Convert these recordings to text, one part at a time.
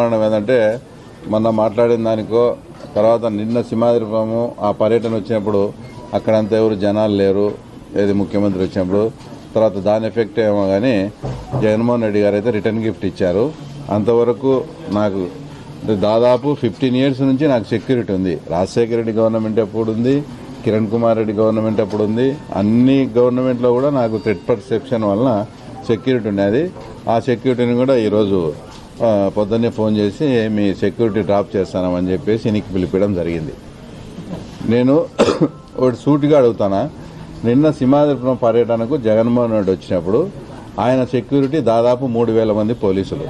కారణం ఏంటంటే మొన్న మాట్లాడిన దానికో తర్వాత నిన్న సింహాద్రిపురము ఆ పర్యటన వచ్చినప్పుడు అక్కడంతా ఎవరు జనాలు లేరు ఏది ముఖ్యమంత్రి వచ్చినప్పుడు. తర్వాత దాని ఎఫెక్ట్ ఏమో కానీ జగన్మోహన్ రెడ్డి గారు అయితే రిటర్న్ గిఫ్ట్ ఇచ్చారు. అంతవరకు నాకు దాదాపు ఫిఫ్టీన్ ఇయర్స్ నుంచి నాకు సెక్యూరిటీ ఉంది. రాజశేఖర రెడ్డి గవర్నమెంట్ ఎప్పుడు ఉంది? కిరణ్ కుమార్ రెడ్డి గవర్నమెంట్ ఎప్పుడు ఉంది? అన్ని గవర్నమెంట్లో కూడా నాకు థ్రెడ్ పర్సెప్షన్ వలన సెక్యూరిటీ ఉండేది. ఆ సెక్యూరిటీని కూడా ఈరోజు పొద్దున్నే ఫోన్ చేసి మీ సెక్యూరిటీ డ్రాప్ చేస్తానని చెప్పేసి ఇనికి పిలిపించడం జరిగింది. నేను ఒకటి సూటిగా అడుగుతానా? నిన్న సింహాద్రిపురం పర్యటనకు జగన్మోహన్ రెడ్డి వచ్చినప్పుడు ఆయన సెక్యూరిటీ దాదాపు మూడు వేల మంది పోలీసులు.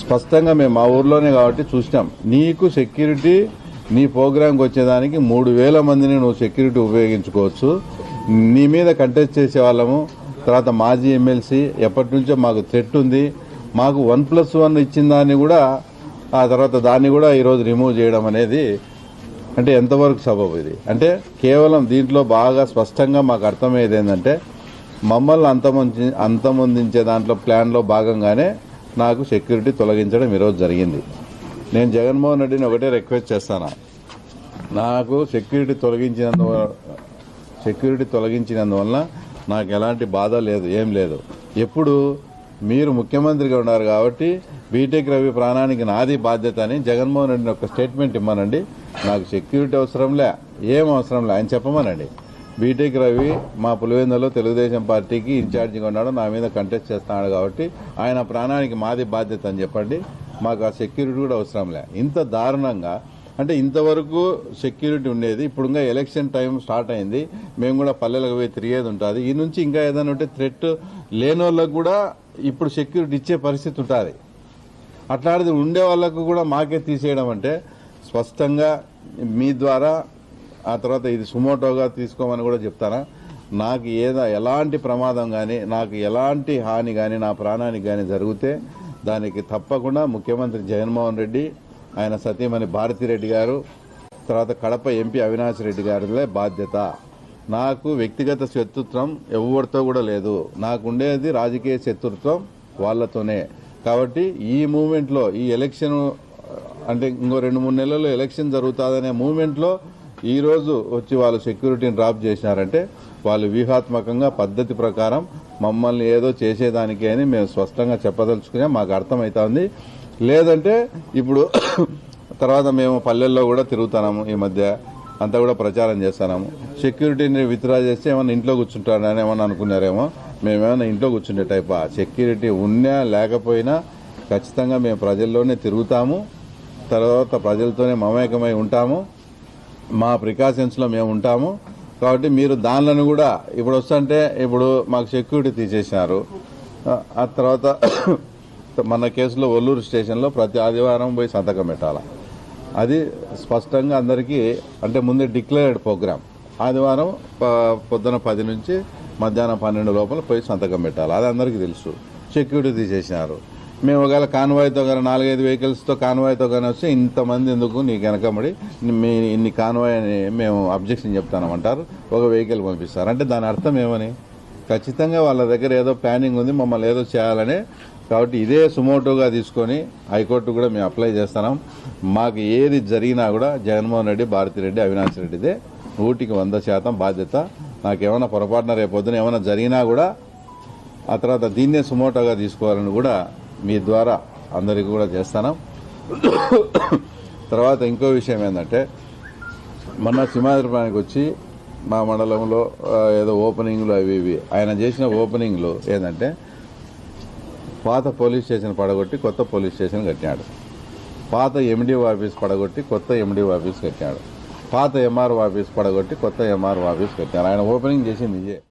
స్పష్టంగా మేము మా ఊర్లోనే కాబట్టి చూసినాం. నీకు సెక్యూరిటీ నీ ప్రోగ్రాంకి వచ్చేదానికి మూడు వేల మందిని నువ్వు సెక్యూరిటీ ఉపయోగించుకోవచ్చు. నీ మీద కంటెస్ట్ చేసే వాళ్ళము తర్వాత మాజీ ఎమ్మెల్సీ ఎప్పటి నుంచో మాకు థ్రెట్ ఉంది. మాకు వన్ ప్లస్ వన్ ఇచ్చిన దాన్ని కూడా ఆ తర్వాత దాన్ని కూడా ఈరోజు రిమూవ్ చేయడం అనేది అంటే ఎంతవరకు సబబు ఇది? అంటే కేవలం దీంట్లో బాగా స్పష్టంగా మాకు అర్థమయ్యేది ఏంటంటే మమ్మల్ని అంతమొంది అంతమొందించే దాంట్లో ప్లాన్లో భాగంగానే నాకు సెక్యూరిటీ తొలగించడం ఈరోజు జరిగింది. నేను జగన్మోహన్ రెడ్డిని ఒకటే రిక్వెస్ట్ చేస్తాను. నాకు సెక్యూరిటీ తొలగించినందు సెక్యూరిటీ తొలగించినందువల్ల నాకు ఎలాంటి బాధ లేదు ఏం లేదు. ఎప్పుడు మీరు ముఖ్యమంత్రిగా ఉన్నారు కాబట్టి బీటెక్ రవి ప్రాణానికి నాది బాధ్యత అని జగన్మోహన్ రెడ్డిని ఒక స్టేట్మెంట్ ఇమ్మనండి. నాకు సెక్యూరిటీ అవసరంలే ఏం అవసరంలే ఆయన చెప్పమనండి. బీటెక్ రవి మా పులివెందులో తెలుగుదేశం పార్టీకి ఇన్ఛార్జిగా ఉన్నాడు నా మీద కంటెస్ట్ చేస్తున్నాడు కాబట్టి ఆయన ప్రాణానికి మాది బాధ్యత అని చెప్పండి. మాకు ఆ సెక్యూరిటీ కూడా అవసరంలే ఇంత దారుణంగా అంటే ఇంతవరకు సెక్యూరిటీ ఉండేది. ఇప్పుడు ఇంకా ఎలక్షన్ టైం స్టార్ట్ అయింది. మేము కూడా పల్లెలకు పోయి తిరిగేది ఉంటుంది. ఈ నుంచి ఇంకా ఏదైనా ఉంటే థ్రెట్ లేని వాళ్ళకు కూడా ఇప్పుడు సెక్యూరిటీ ఇచ్చే పరిస్థితి ఉంటుంది. అట్లాంటిది ఉండే వాళ్ళకు కూడా మాకే తీసేయడం అంటే స్పష్టంగా మీ ద్వారా ఆ తర్వాత ఇది సుమోటోగా తీసుకోమని కూడా చెప్తారా నాకు ఏదో ఎలాంటి ప్రమాదం కానీ నాకు ఎలాంటి హాని కానీ నా ప్రాణానికి కానీ జరిగితే దానికి తప్పకుండా ముఖ్యమంత్రి జగన్మోహన్ రెడ్డి ఆయన సతీమణి భారతిరెడ్డి గారు తర్వాత కడప ఎంపీ అవినాష్ రెడ్డి గారిలే బాధ్యత. నాకు వ్యక్తిగత శత్రుత్వం ఎవరితో కూడా లేదు. నాకు ఉండేది రాజకీయ శత్రుత్వం వాళ్ళతోనే. కాబట్టి ఈ మూమెంట్లో ఈ ఎలక్షన్ అంటే ఇంకో రెండు మూడు నెలల్లో ఎలక్షన్ జరుగుతుందనే మూమెంట్లో ఈరోజు వచ్చి వాళ్ళు సెక్యూరిటీని డ్రాప్ చేసినారంటే వాళ్ళు వ్యూహాత్మకంగా పద్ధతి ప్రకారం మమ్మల్ని ఏదో చేసేదానికి అని మేము స్పష్టంగా చెప్పదలుచుకునే మాకు అర్థమవుతోంది లేదంటే ఇప్పుడు తర్వాత మేము పల్లెల్లో కూడా తిరుగుతున్నాము ఈ మధ్య. అంతా కూడా ప్రచారం చేస్తున్నాము సెక్యూరిటీని విత్డ్రా చేస్తే ఏమైనా ఇంట్లో కూర్చుంటాడని ఏమైనా అనుకున్నారేమో? మేమేమైనా ఇంట్లో కూర్చుండే టైప్? సెక్యూరిటీ ఉన్నా లేకపోయినా ఖచ్చితంగా మేము ప్రజల్లోనే తిరుగుతాము. తర్వాత ప్రజలతోనే మమేకమై ఉంటాము. మా ప్రికాషన్స్లో మేము ఉంటాము. కాబట్టి మీరు దానిలను కూడా ఇప్పుడు వస్తుంటే ఇప్పుడు మాకు సెక్యూరిటీ తీసేసినారు. ఆ తర్వాత మన కేసులో ఒల్లూరు స్టేషన్లో ప్రతి ఆదివారం పోయి సంతకం పెట్టాలి? అది స్పష్టంగా అందరికీ అంటే ముందే డిక్లేర్డ్ ప్రోగ్రామ్. ఆదివారం పొద్దున పది నుంచి మధ్యాహ్నం పన్నెండు లోపల పోయి సంతకం పెట్టాలి? అది అందరికీ తెలుసు. సెక్యూరిటీ తీసేసినారు మేము ఒకవేళ కాన్వాయ్తో కానీ నాలుగైదు వెహికల్స్తో కాన్వాయ్తో కానీ వస్తే ఇంతమంది ఎందుకు నీకు వెనకబడి మీ ఇన్ని కాన్వాయ్ అని మేము అబ్జెక్షన్ చెప్తానమంటారు ఒక వెహికల్ పంపిస్తారు. అంటే దాని అర్థం ఏమని? ఖచ్చితంగా వాళ్ళ దగ్గర ఏదో ప్లానింగ్ ఉంది మమ్మల్ని ఏదో చేయాలనే కాబట్టి ఇదే సుమోటోగా తీసుకొని హైకోర్టు కూడా మేము అప్లై చేస్తున్నాం. మాకు ఏది జరిగినా కూడా జగన్మోహన్ రెడ్డి భారతిరెడ్డి అవినాష్ రెడ్డిదే. నూటికి వంద శాతం బాధ్యత. నాకేమైనా పొరపాటున రేపొద్దున ఏమైనా జరిగినా కూడా ఆ తర్వాత దీన్నే సుమోటోగా తీసుకోవాలని కూడా మీ ద్వారా అందరికీ కూడా చేస్తాను తర్వాత ఇంకో విషయం ఏంటంటే మొన్న సింహాద్రిపానికి వచ్చి మా మండలంలో ఏదో ఓపెనింగ్లు అవి ఇవి. ఆయన చేసిన ఓపెనింగ్లు ఏంటంటే పాత పోలీస్ స్టేషన్ పడగొట్టి కొత్త పోలీస్ స్టేషన్ కట్టినాడు. పాత ఎండిఓ ఆఫీస్ పడగొట్టి కొత్త ఎండిఓ ఆఫీస్ కట్టినాడు. పాత ఎంఆర్ఓ ఆఫీస్ పడగొట్టి కొత్త ఎంఆర్ఓ ఆఫీస్ కట్టినాడు. ఆయన ఓపెనింగ్ చేసింది ఇదే.